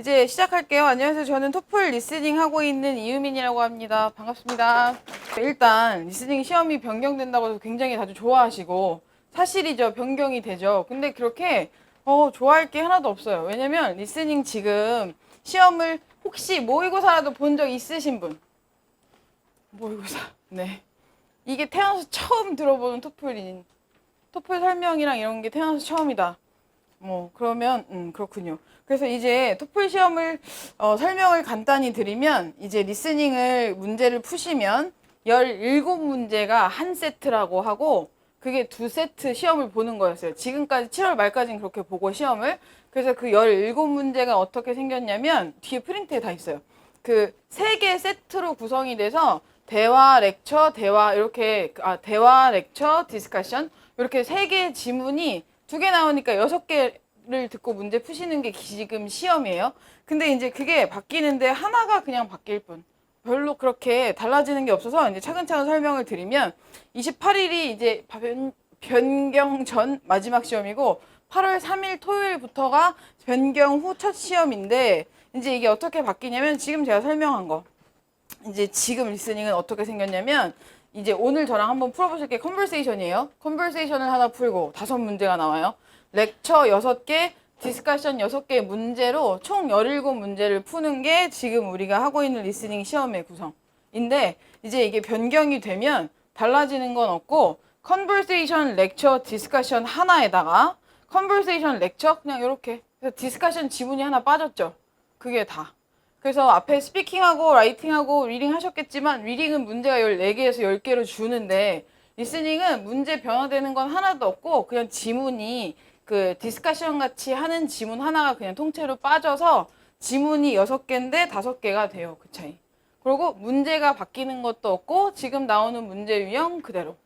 이제 시작할게요. 안녕하세요. 저는 토플 리스닝 하고 있는 이유민이라고 합니다. 반갑습니다. 일단 리스닝 시험이 변경된다고 해서 굉장히 다들 좋아하시고 사실이죠. 변경이 되죠. 근데 그렇게 어, 좋아할 게 하나도 없어요. 왜냐면 리스닝 지금 시험을 혹시 모의고사라도 본 적 있으신 분? 모의고사. 네. 이게 태어나서 처음 들어보는 토플인 토플 설명이랑 이런 게 태어나서 처음이다. 뭐 그러면 음 그렇군요. 그래서 이제 토플 시험을 어, 설명을 간단히 드리면 이제 리스닝을 문제를 푸시면 17문제가 한 세트라고 하고 그게 두 세트 시험을 보는 거였어요. 지금까지 7월 말까지는 그렇게 보고 시험을 그래서 그 17문제가 어떻게 생겼냐면 뒤에 프린트에 다 있어요. 그 세 개 세트로 구성이 돼서 대화, 렉처, 대화 이렇게 아 대화, 렉처, 디스커션 이렇게 세 개의 지문이 두 개 나오니까 여섯 개를 듣고 문제 푸시는 게 지금 시험이에요. 근데 이제 그게 바뀌는데 하나가 그냥 바뀔 뿐. 별로 그렇게 달라지는 게 없어서 이제 차근차근 설명을 드리면 28일이 이제 변, 변경 전 마지막 시험이고 8월 3일 토요일부터가 변경 후 첫 시험인데 이제 이게 어떻게 바뀌냐면 지금 제가 설명한 거 이제 지금 리스닝은 어떻게 생겼냐면 이제 오늘 저랑 한번 풀어보실 게 컨버세이션이에요. 컨버세이션을 하나 풀고 다섯 문제가 나와요. 렉처 여섯 개, 디스커션 여섯 개 문제로 총 17문제를 푸는 게 지금 우리가 하고 있는 리스닝 시험의 구성인데 이제 이게 변경이 되면 달라지는 건 없고 컨버세이션, 렉처, 디스커션 하나에다가 컨버세이션, 렉처 그냥 이렇게 디스커션 지문이 하나 빠졌죠. 그게 다. 그래서 앞에 스피킹하고 라이팅하고 리딩 하셨겠지만 리딩은 문제가 14개에서 10개로 주는데 리스닝은 문제 변화되는 건 하나도 없고 그냥 지문이 그 디스커션 같이 하는 지문 하나가 그냥 통째로 빠져서 지문이 6개인데 5개가 돼요. 그 차이. 그리고 문제가 바뀌는 것도 없고 지금 나오는 문제 유형 그대로.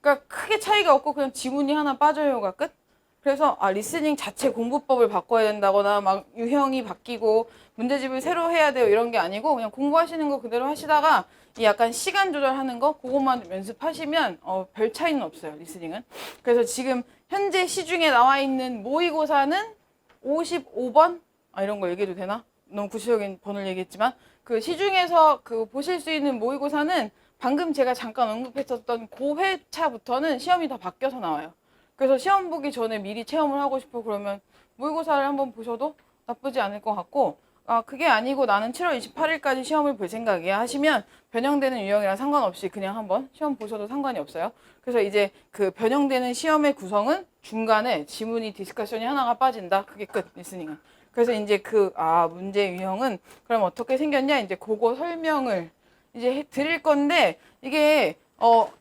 그러니까 크게 차이가 없고 그냥 지문이 하나 빠져요가 끝. 그래서 아 리스닝 자체 공부법을 바꿔야 된다거나 막 유형이 바뀌고 문제집을 새로 해야 돼요 이런 게 아니고 그냥 공부하시는 거 그대로 하시다가 이 약간 시간 조절하는 거 그것만 연습하시면 어, 별 차이는 없어요 리스닝은. 그래서 지금 현재 시중에 나와 있는 모의고사는 55번? 아 이런 거 얘기해도 되나? 너무 구체적인 번호를 얘기했지만 그 시중에서 그 보실 수 있는 모의고사는 방금 제가 잠깐 언급했었던 그 회차부터는 시험이 다 바뀌어서 나와요. 그래서 시험 보기 전에 미리 체험을 하고 싶어 그러면 모의고사를 한번 보셔도 나쁘지 않을 것 같고 아 그게 아니고 나는 7월 28일까지 시험을 볼 생각이야 하시면 변형되는 유형이랑 상관없이 그냥 한번 시험 보셔도 상관이 없어요. 그래서 이제 그 변형되는 시험의 구성은 중간에 지문이 디스커션이 하나가 빠진다. 그게 끝 리스닝은. 그래서 이제 그 아 문제 유형은 그럼 어떻게 생겼냐 이제 그거 설명을 이제 해 드릴 건데 이게 어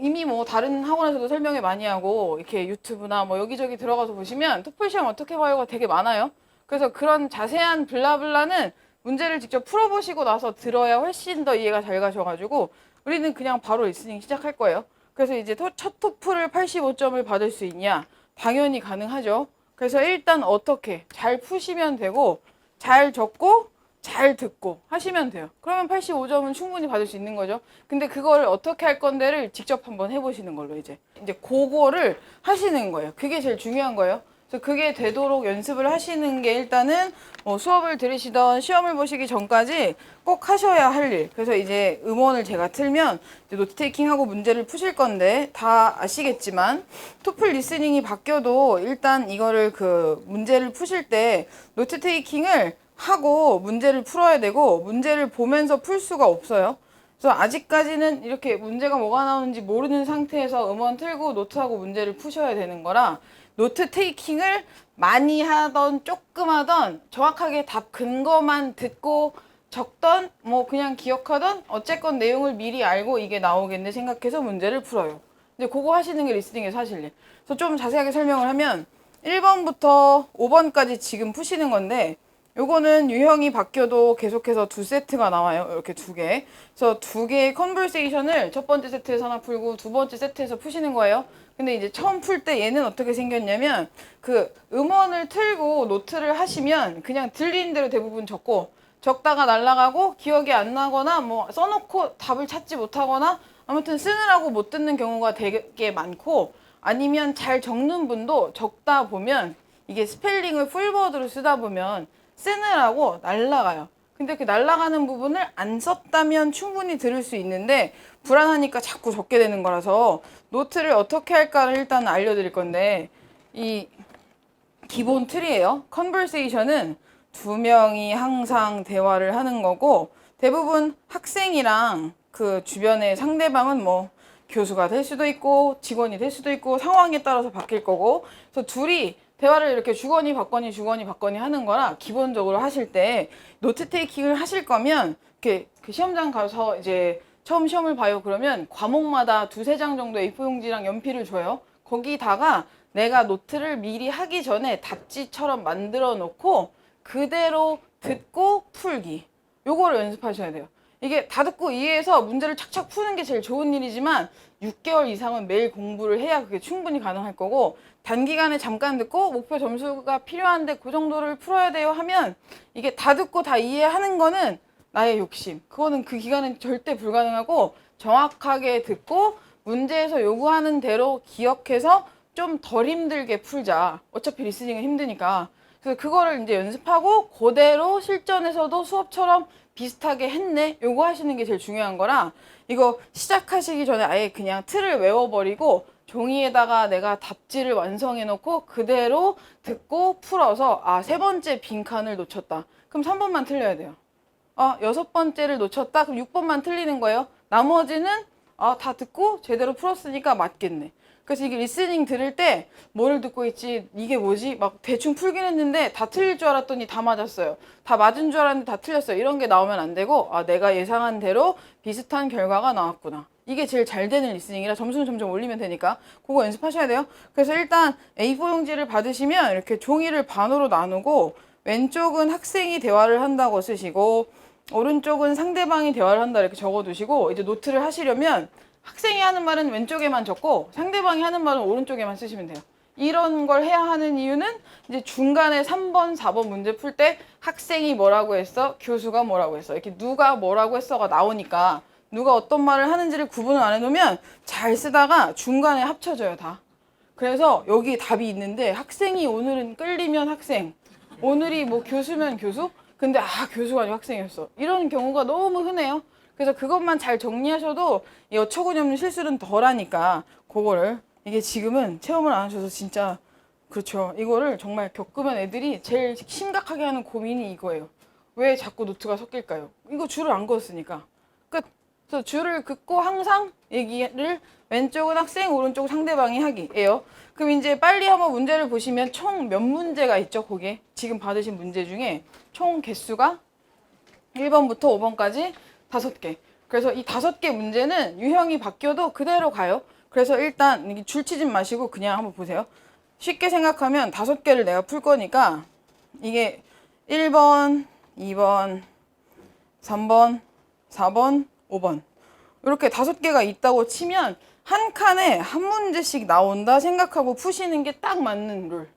이미 뭐 다른 학원에서도 설명을 많이 하고 이렇게 유튜브나 뭐 여기저기 들어가서 보시면 토플 시험 어떻게 봐요가 되게 많아요. 그래서 그런 자세한 블라블라는 문제를 직접 풀어보시고 나서 들어야 훨씬 더 이해가 잘 가셔가지고 우리는 그냥 바로 리스닝 시작할 거예요. 그래서 이제 토- 첫 토플을 85점을 받을 수 있냐? 당연히 가능하죠. 그래서 일단 어떻게 잘 푸시면 되고 잘 적고 잘 듣고 하시면 돼요. 그러면 85점은 충분히 받을 수 있는 거죠. 근데 그걸 어떻게 할 건데를 직접 한번 해보시는 걸로 이제 이제 그거를 하시는 거예요. 그게 제일 중요한 거예요. 그래서 그게 되도록 연습을 하시는 게 일단은 뭐 수업을 들으시던 시험을 보시기 전까지 꼭 하셔야 할 일. 그래서 이제 음원을 제가 틀면 노트 테이킹하고 문제를 푸실 건데 다 아시겠지만 토플 리스닝이 바뀌어도 일단 이거를 그 문제를 푸실 때 노트 테이킹을 하고 문제를 풀어야 되고 문제를 보면서 풀 수가 없어요. 그래서 아직까지는 이렇게 문제가 뭐가 나오는지 모르는 상태에서 음원 틀고 노트하고 문제를 푸셔야 되는 거라 노트 테이킹을 많이 하던 조금 하던 정확하게 답 근거만 듣고 적던 뭐 그냥 기억하던 어쨌건 내용을 미리 알고 이게 나오겠네 생각해서 문제를 풀어요. 근데 그거 하시는 게 리스닝의 사실이에요. 그래서 좀 자세하게 설명을 하면 1번부터 5번까지 지금 푸시는 건데 요거는 유형이 바뀌어도 계속해서 두 세트가 나와요. 이렇게 두 개. 그래서 두 개의 컨버세이션을 첫 번째 세트에서 하나 풀고 두 번째 세트에서 푸시는 거예요. 근데 이제 처음 풀 때 얘는 어떻게 생겼냐면 그 음원을 틀고 노트를 하시면 그냥 들리는 대로 대부분 적고 적다가 날아가고 기억이 안 나거나 뭐 써놓고 답을 찾지 못하거나 아무튼 쓰느라고 못 듣는 경우가 되게 많고 아니면 잘 적는 분도 적다 보면 이게 스펠링을 풀버드로 쓰다 보면 쓰느라고 날라가요. 근데 그 날라가는 부분을 안 썼다면 충분히 들을 수 있는데 불안하니까 자꾸 적게 되는 거라서 노트를 어떻게 할까를 일단 알려드릴 건데 이 기본 틀이에요. 컨버세이션은 두 명이 항상 대화를 하는 거고 대부분 학생이랑 그 주변의 상대방은 뭐 교수가 될 수도 있고 직원이 될 수도 있고 상황에 따라서 바뀔 거고 그래서 둘이 대화를 이렇게 주거니 받거니 주거니 받거니 하는 거라 기본적으로 하실 때 노트 테이킹을 하실 거면 이렇게 그 시험장 가서 이제 처음 시험을 봐요. 그러면 과목마다 두세 장 정도 A4 용지랑 연필을 줘요. 거기다가 내가 노트를 미리 하기 전에 답지처럼 만들어 놓고 그대로 듣고 풀기. 요거를 연습하셔야 돼요 이게 다 듣고 이해해서 문제를 착착 푸는 게 제일 좋은 일이지만 6개월 이상은 매일 공부를 해야 그게 충분히 가능할 거고 단기간에 잠깐 듣고 목표 점수가 필요한데 그 정도를 풀어야 돼요 하면 이게 다 듣고 다 이해하는 거는 나의 욕심. 그거는 그 기간은 절대 불가능하고 정확하게 듣고 문제에서 요구하는 대로 기억해서 좀 덜 힘들게 풀자. 어차피 리스닝은 힘드니까. 그래서 그거를 이제 연습하고 그대로 실전에서도 수업처럼 비슷하게 했네. 요거 하시는 게 제일 중요한 거라 이거 시작하시기 전에 아예 그냥 틀을 외워버리고 종이에다가 내가 답지를 완성해 놓고 그대로 듣고 풀어서 아, 세 번째 빈칸을 놓쳤다. 그럼 3번만 틀려야 돼요. 아, 여섯 번째를 놓쳤다. 그럼 6번만 틀리는 거예요. 나머지는 아, 다 듣고 제대로 풀었으니까 맞겠네. 그래서 이게 리스닝 들을 때 뭐를 듣고 있지? 이게 뭐지? 막 대충 풀긴 했는데 다 틀릴 줄 알았더니 다 맞았어요. 다 맞은 줄 알았는데 다 틀렸어요. 이런 게 나오면 안 되고 아, 내가 예상한 대로 비슷한 결과가 나왔구나. 이게 제일 잘 되는 리스닝이라 점수는 점점 올리면 되니까 그거 연습하셔야 돼요. 그래서 일단 A4 용지를 받으시면 이렇게 종이를 반으로 나누고 왼쪽은 학생이 대화를 한다고 쓰시고 오른쪽은 상대방이 대화를 한다 이렇게 적어두시고 이제 노트를 하시려면 학생이 하는 말은 왼쪽에만 적고 상대방이 하는 말은 오른쪽에만 쓰시면 돼요. 이런 걸 해야 하는 이유는 이제 중간에 3번, 4번 문제 풀 때 학생이 뭐라고 했어? 교수가 뭐라고 했어? 이렇게 누가 뭐라고 했어가 나오니까 누가 어떤 말을 하는지를 구분을 안 해놓으면 잘 쓰다가 중간에 합쳐져요, 다. 그래서 여기 답이 있는데 학생이 오늘은 끌리면 학생, 오늘이 뭐 교수면 교수? 근데 아 교수가 아니고 학생이었어. 이런 경우가 너무 흔해요. 그래서 그것만 잘 정리하셔도 이 어처구니 없는 실수는 덜하니까 그거를 이게 지금은 체험을 안 하셔서 진짜 그렇죠. 이거를 정말 겪으면 애들이 제일 심각하게 하는 고민이 이거예요. 왜 자꾸 노트가 섞일까요? 이거 줄을 안 그었으니까. 끝. 그래서 줄을 긋고 항상 얘기를 왼쪽은 학생, 오른쪽은 상대방이 하기예요. 그럼 이제 빨리 한번 문제를 보시면 총 몇 문제가 있죠, 거기에? 지금 받으신 문제 중에 총 개수가 1번부터 5번까지 다섯 개. 그래서 이 다섯 개 문제는 유형이 바뀌어도 그대로 가요. 그래서 일단 이게 줄 치지 마시고 그냥 한번 보세요. 쉽게 생각하면 다섯 개를 내가 풀 거니까 이게 1번, 2번, 3번, 4번, 5번. 이렇게 다섯 개가 있다고 치면 한 칸에 한 문제씩 나온다 생각하고 푸시는 게 딱 맞는 룰.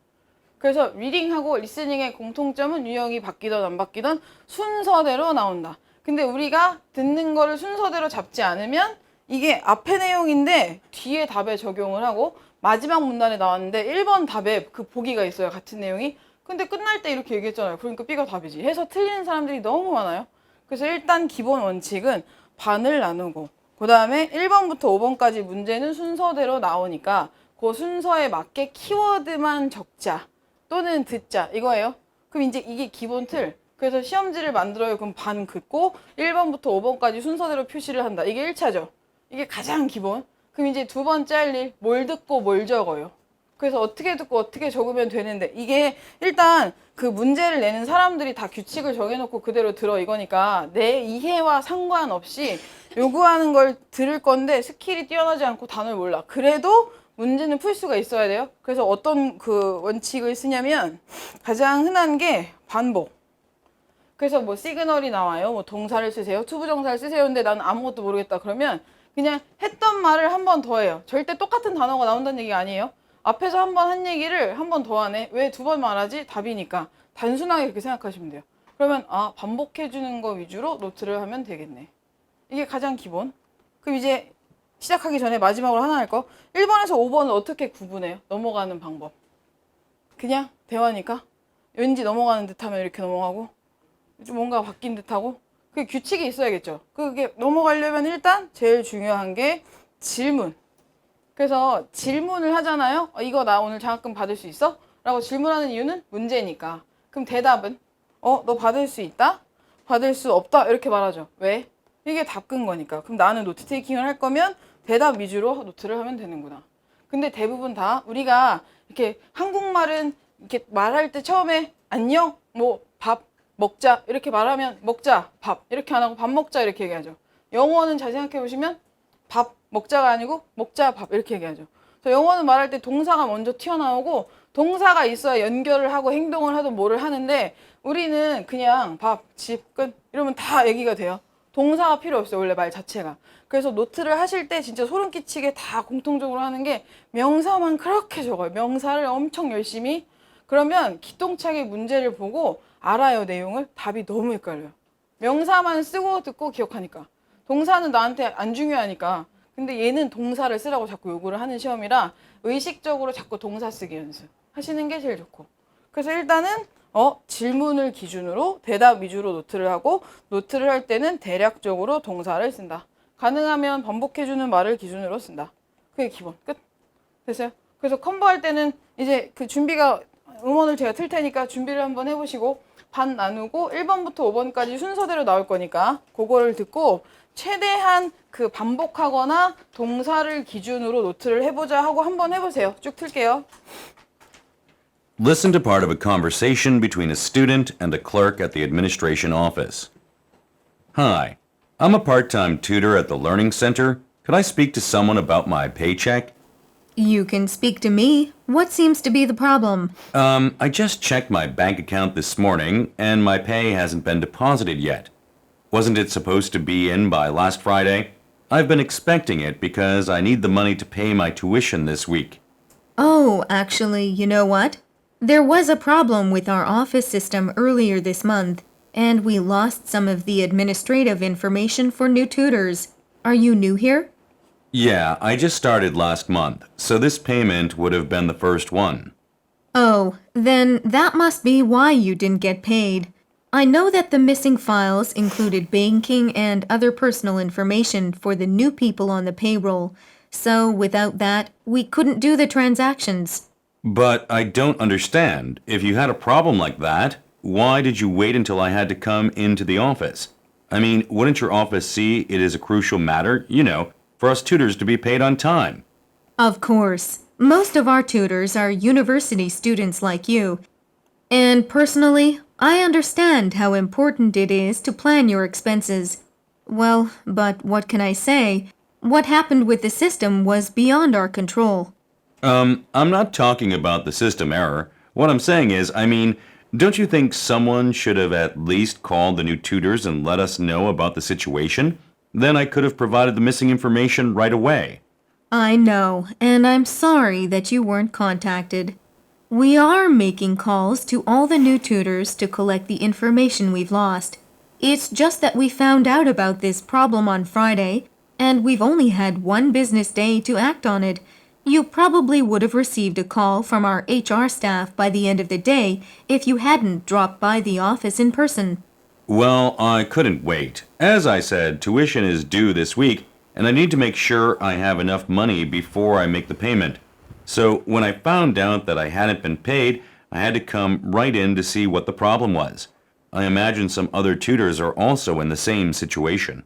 그래서 리딩하고 리스닝의 공통점은 유형이 바뀌던 안 바뀌던 순서대로 나온다. 근데 우리가 듣는 거를 순서대로 잡지 않으면 이게 앞에 내용인데 뒤에 답에 적용을 하고 마지막 문단에 나왔는데 1번 답에 그 보기가 있어요. 같은 내용이. 근데 끝날 때 이렇게 얘기했잖아요. 그러니까 B가 답이지. 해서 틀리는 사람들이 너무 많아요. 그래서 일단 기본 원칙은 반을 나누고 그 다음에 1번부터 5번까지 문제는 순서대로 나오니까 그 순서에 맞게 키워드만 적자 또는 듣자 이거예요. 그럼 이제 이게 기본 틀. 그래서 시험지를 만들어요. 그럼 반 긋고 1번부터 5번까지 순서대로 표시를 한다. 이게 1차죠. 이게 가장 기본. 그럼 이제 두 번째 할 일, 뭘 듣고 뭘 적어요. 그래서 어떻게 듣고 어떻게 적으면 되는데 이게 일단 그 문제를 내는 사람들이 다 규칙을 정해놓고 그대로 들어 이거니까 내 이해와 상관없이 요구하는 걸 들을 건데 스킬이 뛰어나지 않고 단어를 몰라. 그래도 문제는 풀 수가 있어야 돼요. 그래서 어떤 그 원칙을 쓰냐면 가장 흔한 게 반복. 그래서 뭐 시그널이 나와요. 뭐 동사를 쓰세요. 투부정사를 쓰세요. 근데 나는 아무것도 모르겠다. 그러면 그냥 했던 말을 한 번 더 해요. 절대 똑같은 단어가 나온다는 얘기 아니에요. 앞에서 한 번 한 얘기를 한 번 더 하네. 왜 두 번 말하지? 답이니까. 단순하게 그렇게 생각하시면 돼요. 그러면 아 반복해 주는 거 위주로 노트를 하면 되겠네. 이게 가장 기본. 그럼 이제 시작하기 전에 마지막으로 하나 할 거. 1번에서 5번을 어떻게 구분해요? 넘어가는 방법. 그냥 대화니까. 왠지 넘어가는 듯하면 이렇게 넘어가고 좀 뭔가 바뀐 듯하고 그게 규칙이 있어야겠죠. 그게 넘어가려면 일단 제일 중요한 게 질문. 그래서 질문을 하잖아요. 어, 이거 나 오늘 장학금 받을 수 있어? 라고 질문하는 이유는 문제니까. 그럼 대답은 어, 너 받을 수 있다? 받을 수 없다? 이렇게 말하죠. 왜? 이게 답근 거니까. 그럼 나는 노트 테이킹을 할 거면 대답 위주로 노트를 하면 되는구나. 근데 대부분 다 우리가 이렇게 한국말은 이렇게 말할 때 처음에 안녕, 뭐 밥 먹자 이렇게 말하면 먹자 밥 이렇게 안 하고 밥 먹자 이렇게 얘기하죠. 영어는 잘 생각해 보시면 밥 먹자가 아니고 먹자 밥 이렇게 얘기하죠. 영어는 말할 때 동사가 먼저 튀어나오고 동사가 있어야 연결을 하고 행동을 하든 뭐를 하는데 우리는 그냥 밥, 집, 끝 이러면 다 얘기가 돼요. 동사가 필요 없어요. 원래 말 자체가. 그래서 노트를 하실 때 진짜 소름 끼치게 다 공통적으로 하는 게 명사만 그렇게 적어요. 명사를 엄청 열심히. 그러면 기똥차게 문제를 보고 알아요, 내용을. 답이 너무 헷갈려요. 명사만 쓰고 듣고 기억하니까. 동사는 나한테 안 중요하니까. 근데 얘는 동사를 쓰라고 자꾸 요구를 하는 시험이라 의식적으로 자꾸 동사 쓰기 연습 하시는 게 제일 좋고. 그래서 일단은 어 질문을 기준으로 대답 위주로 노트를 하고 노트를 할 때는 대략적으로 동사를 쓴다. 가능하면 반복해주는 말을 기준으로 쓴다. 그게 기본 끝. 됐어요? 그래서 컴보 할 때는 이제 그 준비가 음원을 제가 틀 테니까 준비를 한번 해보시고 반 나누고 1번부터 5번까지 순서대로 나올 거니까 그거를 듣고 최대한 그 반복하거나 동사를 기준으로 노트를 해보자 하고 한번 해보세요. 쭉 틀게요. Listen to part of a conversation between a student and a clerk at the administration office. Hi, I'm a part time tutor at the Learning Center. Could I speak to someone about my paycheck? You can speak to me. What seems to be the problem? Um, I just checked my bank account this morning and my pay hasn't been deposited yet. Wasn't it supposed to be in by last Friday? I've been expecting it because I need the money to pay my tuition this week. Oh, actually, you know what? There was a problem with our office system earlier this month, and we lost some of the administrative information for new tutors. Are you new here? Yeah, I just started last month, so this payment would have been the first one. Oh, then that must be why you didn't get paid. I know that the missing files included banking and other personal information for the new people on the payroll, so without that, we couldn't do the transactions. But I don't understand. If you had a problem like that, why did you wait until I had to come into the office? I mean, wouldn't your office see it is a crucial matter, you know, for us tutors to be paid on time? Of course. Most of our tutors are university students like you. And personally, I understand how important it is to plan your expenses. Well, but what can I say? What happened with the system was beyond our control. Um, I'm not talking about the system error. What I'm saying is, I mean, don't you think someone should have at least called the new tutors and let us know about the situation? Then I could have provided the missing information right away. I know, and I'm sorry that you weren't contacted. We are making calls to all the new tutors to collect the information we've lost. It's just that we found out about this problem on Friday, and we've only had one business day to act on it. You probably would have received a call from our HR staff by the end of the day if you hadn't dropped by the office in person. Well, I couldn't wait. As I said, tuition is due this week, and I need to make sure I have enough money before I make the payment. So when I found out that I hadn't been paid, I had to come right in to see what the problem was. I imagine some other tutors are also in the same situation.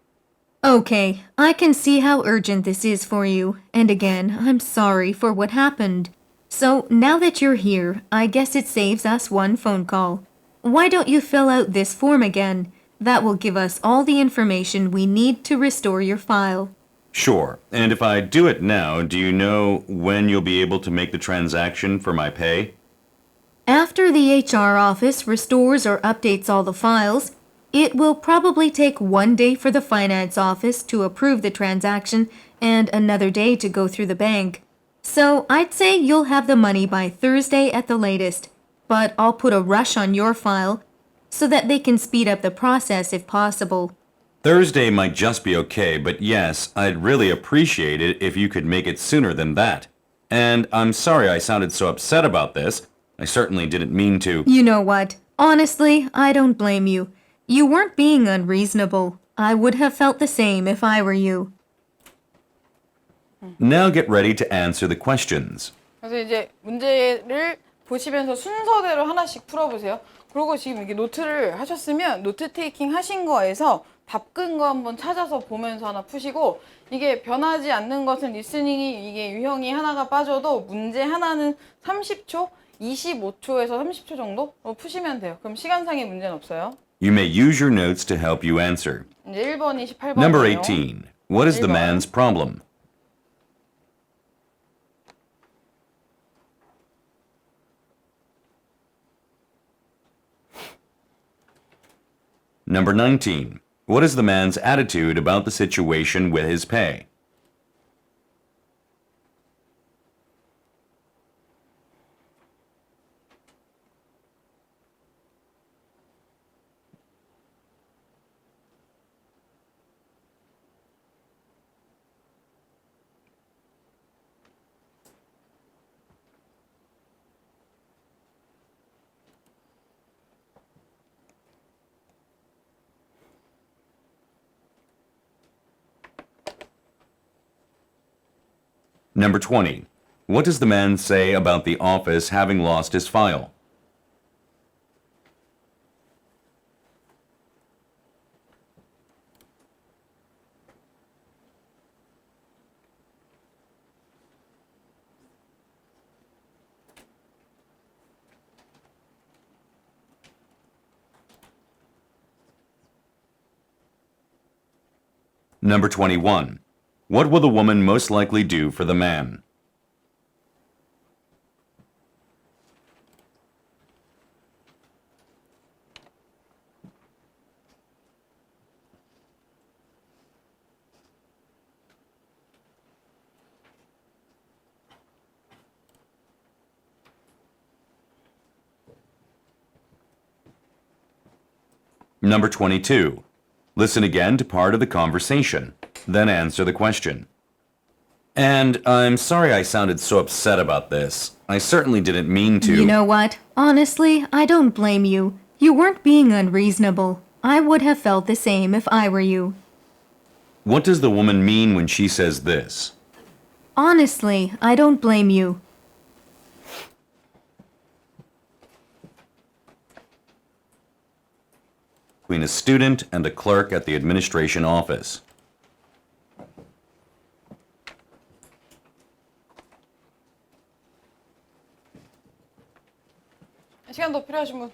Okay, I can see how urgent this is for you, and again, I'm sorry for what happened. So, now that you're here, I guess it saves us one phone call. Why don't you fill out this form again? That will give us all the information we need to restore your file. Sure, and if I do it now, do you know when you'll be able to make the transaction for my pay? After the HR office restores or updates all the files, it will probably take one day for the finance office to approve the transaction and another day to go through the bank. So I'd say you'll have the money by Thursday at the latest, but I'll put a rush on your file so that they can speed up the process if possible. Thursday might just be okay, but yes, I'd really appreciate it if you could make it sooner than that. And I'm sorry I sounded so upset about this. I certainly didn't mean to. You know what? Honestly, I don't blame you. You weren't being unreasonable. I would have felt the same if I were you. Now get ready to answer the questions. 그래서 이제 문제를 보시면서 순서대로 하나씩 풀어보세요. 그리고 지금 이렇게 노트를 하셨으면 노트 테이킹 하신 거에서 답근 거 한번 찾아서 보면서 하나 푸시고 이게 변하지 않는 것은 리스닝이 이게 유형이 하나가 빠져도 문제 하나는 30초, 25초에서 30초 정도 어, 푸시면 돼요. 그럼 시간상의 문제는 없어요. You may use your notes to help you answer. 이제 1번이 18번이에요. Number 18. What is the man's problem? Number 19. What is the man's attitude about the situation with his pay? Number 20. What does the man say about the office having lost his file? Number 21. What will the woman most likely do for the man? Number 22. Listen again to part of the conversation, then answer the question. And I'm sorry I sounded so upset about this. I certainly didn't mean to. You know what? Honestly, I don't blame you. You weren't being unreasonable. I would have felt the same if I were you. What does the woman mean when she says this? Honestly, I don't blame you. Between a student and a clerk at the administration office. 시간 더 필요하신 분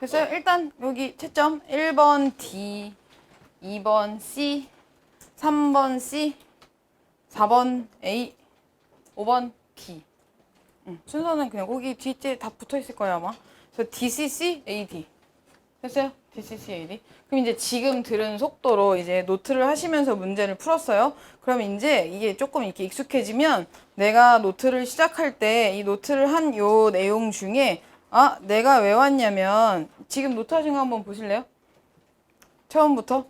됐어요? 일단 여기 채점 1번 D, 2번 C, 3번 C, 4번 A, 5번 B. 응, 순서는 그냥 거기 뒤에 다 붙어 있을 거예요 아마. 그래서 DCC, AD. 됐어요? DCC, AD. 그럼 이제 지금 들은 속도로 이제 노트를 하시면서 문제를 풀었어요. 그럼 이제 이게 조금 이렇게 익숙해지면 내가 노트를 시작할 때 이 노트를 한 요 내용 중에 아, 내가 왜 왔냐면 지금 노트 하신 거 한번 보실래요? 처음부터.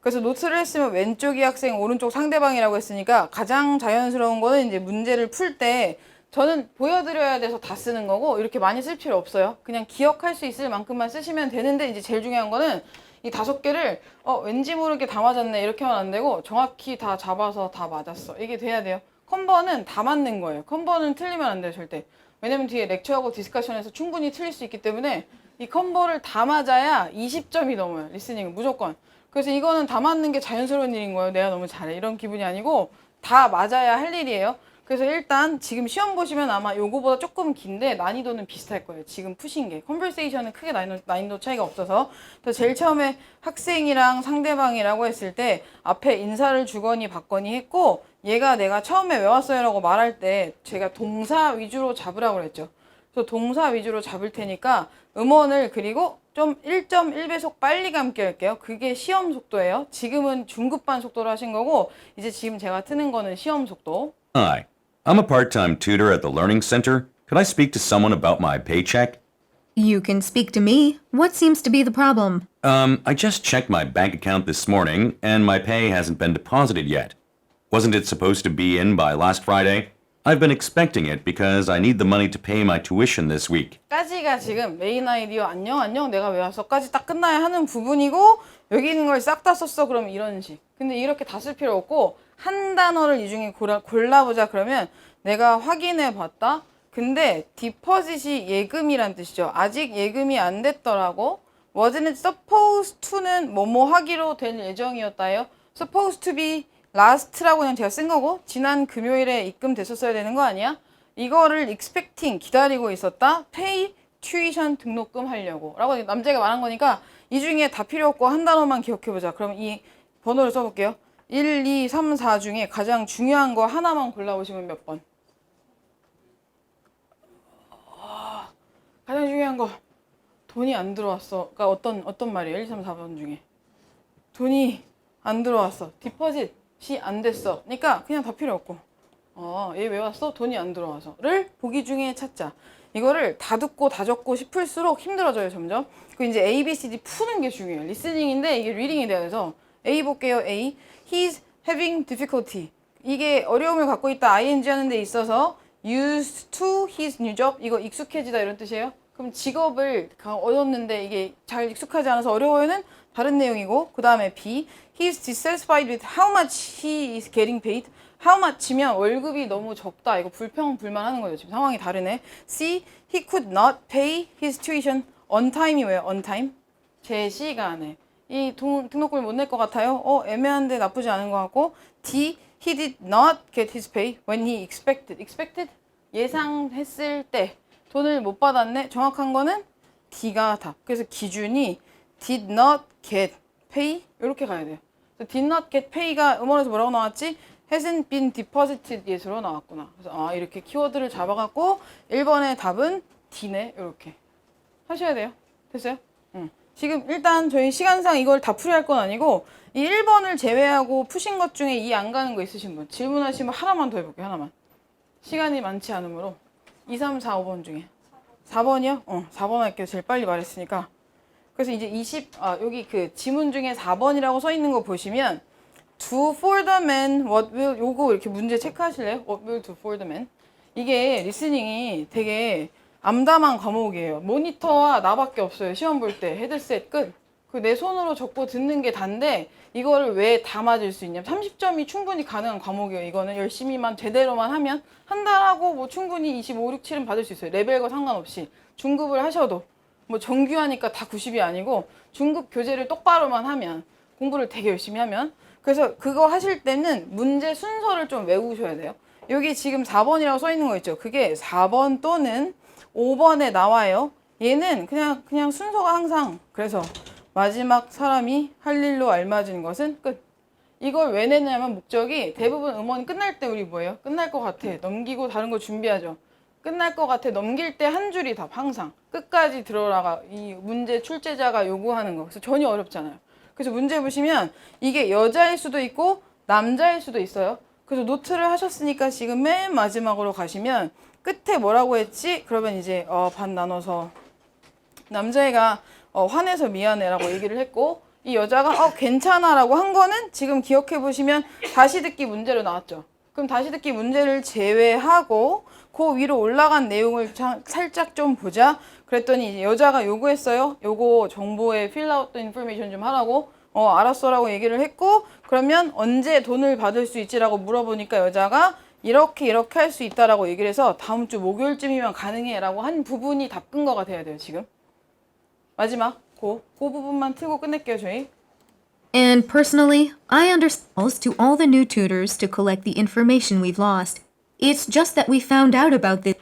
그래서 노트를 했으면 왼쪽이 학생, 오른쪽 상대방이라고 했으니까 가장 자연스러운 거는 이제 문제를 풀 때 저는 보여드려야 돼서 다 쓰는 거고 이렇게 많이 쓸 필요 없어요. 그냥 기억할 수 있을 만큼만 쓰시면 되는데 이제 제일 중요한 거는 이 다섯 개를 어 왠지 모르게 다 맞았네 이렇게 하면 안 되고 정확히 다 잡아서 다 맞았어 이게 돼야 돼요. 컨버는 다 맞는 거예요. 컨버는 틀리면 안 돼요 절대. 왜냐면 뒤에 렉처하고 디스커션에서 충분히 틀릴 수 있기 때문에 이 컨버를 다 맞아야 20점이 넘어요. 리스닝은 무조건. 그래서 이거는 다 맞는 게 자연스러운 일인 거예요. 내가 너무 잘해. 이런 기분이 아니고 다 맞아야 할 일이에요. 그래서 일단 지금 시험 보시면 아마 요거보다 조금 긴데 난이도는 비슷할 거예요. 지금 푸신 게. 컨버세이션은 크게 난이도, 난이도 차이가 없어서. 그래서 제일 처음에 학생이랑 상대방이라고 했을 때 앞에 인사를 주거니 받거니 했고 얘가 내가 처음에 왜 왔어요라고 말할 때 제가 동사 위주로 잡으라고 그랬죠. 그래서 동사 위주로 잡을 테니까 음원을 그리고 좀 1.1배속 빨리 감게 할게요. 그게 시험 속도예요. 지금은 중급반 속도로 하신 거고 이제 지금 제가 트는 거는 시험 속도. Hi, I'm a part time tutor at the Learning Center. Could I speak to someone about my paycheck? You can speak to me. What seems to be the problem? Um, I just checked my bank account this morning, and my pay hasn't been deposited yet. Wasn't it supposed to be in by last Friday? I've been expecting it because I need the money to pay my tuition this week. 까지가 지금 메인 아이디어 안녕 안녕 내가 왜 왔어까지 딱 끝나야 하는 부분이고 여기 있는 걸 싹 다 썼어 그러면 이런 식 근데 이렇게 다 쓸 필요 없고 한 단어를 이 중에 골라, 골라보자 그러면 내가 확인해 봤다 근데 디퍼짓이 예금이란 뜻이죠 아직 예금이 안 됐더라고 wasn't supposed to는 뭐뭐 하기로 될 예정이었다요 supposed to be last라고 그냥 제가 쓴 거고 지난 금요일에 입금됐었어야 되는 거 아니야? 이거를 expecting 기다리고 있었다. pay tuition 등록금 하려고 라고 남자가 말한 거니까 이 중에 다 필요 없고 한 단어만 기억해 보자. 그럼 이 번호를 써볼게요. 1, 2, 3, 4 중에 가장 중요한 거 하나만 골라보시면 몇 번? 아, 가장 중요한 거 돈이 안 들어왔어. 그러니까 어떤 어떤 말이에요? 1, 2, 3, 4번 중에 돈이 안 들어왔어. 디퍼짓 이안 됐어. 그러니까 그냥 다 필요 없고. 어, 얘 왜 왔어? 돈이 안 들어와서.를 보기 중에 찾자. 이거를 다 듣고 다 적고 싶을수록 힘들어져요, 점점. 그 이제 A, B, C, D 푸는 게 중요해요. 리스닝인데 이게 리딩이 돼야 돼서 A 볼게요, A. He's having difficulty. 이게 어려움을 갖고 있다, ing 하는 데 있어서 used to his new job. 이거 익숙해지다 이런 뜻이에요. 그럼 직업을 가- 얻었는데 이게 잘 익숙하지 않아서 어려워요는 다른 내용이고 그 다음에 B. He's dissatisfied with how much he is getting paid. How much면 월급이 너무 적다. 이거 불평 불만하는 거예요. 지금 상황이 다르네. C. He could not pay his tuition on time이 왜요? on time? 제 시간에 이 동- 등록금을 못 낼 것 같아요. 어 애매한데 나쁘지 않은 것 같고 D. He did not get his pay when he expected. expected 예상했을 때 돈을 못 받았네. 정확한 거는 D가 답. 그래서 기준이 did not get pay 이렇게 가야 돼요. did not get pay가 음원에서 뭐라고 나왔지? hasn't been deposited yet으로 나왔구나. 그래서 아 이렇게 키워드를 잡아갖고 1번의 답은 D네 이렇게 하셔야 돼요. 됐어요? 응. 지금 일단 저희 시간상 이걸 다 풀이할 건 아니고 이 1번을 제외하고 푸신 것 중에 이 안 가는 거 있으신 분 질문하시면 하나만 더 해볼게요. 하나만. 시간이 많지 않으므로 2, 3, 4, 5번 중에 4번이요? 어, 4번 할게요. 제일 빨리 말했으니까. 그래서 이제 20, 아, 여기 그 지문 중에 4번이라고 써 있는 거 보시면 do for the man, what will, 요거 이렇게 문제 체크하실래요? what will do for the man? 이게 리스닝이 되게 암담한 과목이에요. 모니터와 나밖에 없어요. 시험 볼 때. 헤드셋 끝. 그 내 손으로 적고 듣는 게 단데 이거를 왜 다 맞을 수 있냐면 30점이 충분히 가능한 과목이에요. 이거는 열심히만 제대로만 하면 한 달 하고 뭐 충분히 25, 6, 7은 받을 수 있어요. 레벨과 상관없이 중급을 하셔도 뭐 정규하니까 다 90이 아니고 중급 교재를 똑바로만 하면 공부를 되게 열심히 하면 그래서 그거 하실 때는 문제 순서를 좀 외우셔야 돼요. 여기 지금 4번이라고 써 있는 거 있죠. 그게 4번 또는 5번에 나와요. 얘는 그냥 그냥 순서가 항상 그래서 마지막 사람이 할 일로 알맞은 것은 끝. 이걸 왜 내냐면 목적이 대부분 음원 끝날 때 우리 뭐예요? 끝날 것 같아. 넘기고 다른 거 준비하죠. 끝날 것 같아. 넘길 때 한 줄이 답 항상 끝까지 들어라가 이 문제 출제자가 요구하는 거. 그래서 전혀 어렵잖아요. 그래서 문제 보시면 이게 여자일 수도 있고 남자일 수도 있어요. 그래서 노트를 하셨으니까 지금 맨 마지막으로 가시면 끝에 뭐라고 했지? 그러면 이제 어, 반 나눠서 남자애가 어, 화내서 미안해라고 얘기를 했고 이 여자가 어, 괜찮아라고 한 거는 지금 기억해 보시면 다시 듣기 문제로 나왔죠. 그럼 다시 듣기 문제를 제외하고 그 위로 올라간 내용을 자- 살짝 좀 보자. 그랬더니 여자가 요구했어요. 요거 정보에 필라웃 인포메이션 좀 하라고. 어 알았어라고 얘기를 했고 그러면 언제 돈을 받을 수 있지라고 물어보니까 여자가 이렇게 이렇게 할 수 있다라고 얘기를 해서 다음 주 목요일쯤이면 가능해라고 한 부분이 답근 거가 돼야 돼요 지금. 마지막 고, 그 부분만 틀고 끝낼게요 저희. And personally, I understand to all the new tutors to collect the information we've lost. It's just that we found out about this.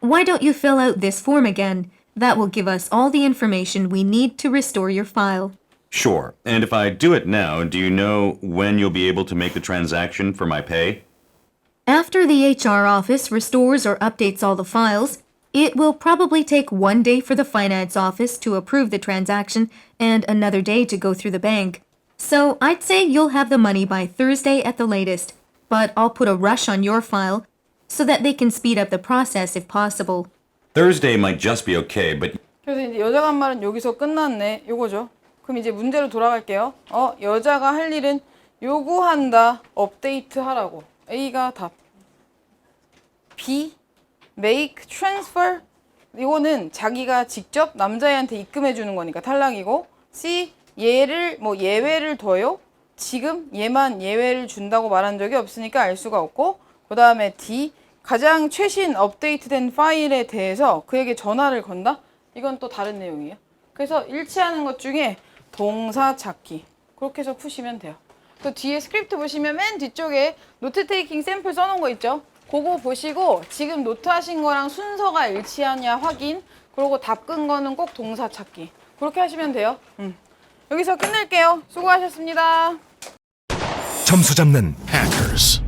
Why don't you fill out this form again? That will give us all the information we need to restore your file. Sure. And if I do it now, do you know when you'll be able to make the transaction for my pay? After the HR office restores or updates all the files, it will probably take one day for the finance office to approve the transaction and another day to go through the bank. So I'd say you'll have the money by Thursday at the latest, but I'll put a rush on your file so that they can speed up the process if possible. Thursday might just be okay, but 그래서 이제 여자가 한 말은 여기서 끝났네. 요거죠. 그럼 이제 문제로 돌아갈게요. 어, 여자가 할 일은 요구한다. 업데이트 하라고. A가 답. B. make transfer 이거는 자기가 직접 남자애한테 입금해 주는 거니까 탈락이고 C. 얘를 뭐 예외를 둬요. 지금 얘만 예외를 준다고 말한 적이 없으니까 알 수가 없고 그 다음에 D. 가장 최신 업데이트된 파일에 대해서 그에게 전화를 건다? 이건 또 다른 내용이에요. 그래서 일치하는 것 중에 동사 찾기 그렇게 해서 푸시면 돼요. 또 뒤에 스크립트 보시면 맨 뒤쪽에 노트 테이킹 샘플 써놓은 거 있죠? 그거 보시고 지금 노트 하신 거랑 순서가 일치하냐 확인 그리고 답 끈 거는 꼭 동사 찾기 그렇게 하시면 돼요. 음. 여기서 끝낼게요. 수고하셨습니다. 점수 잡는 hackers.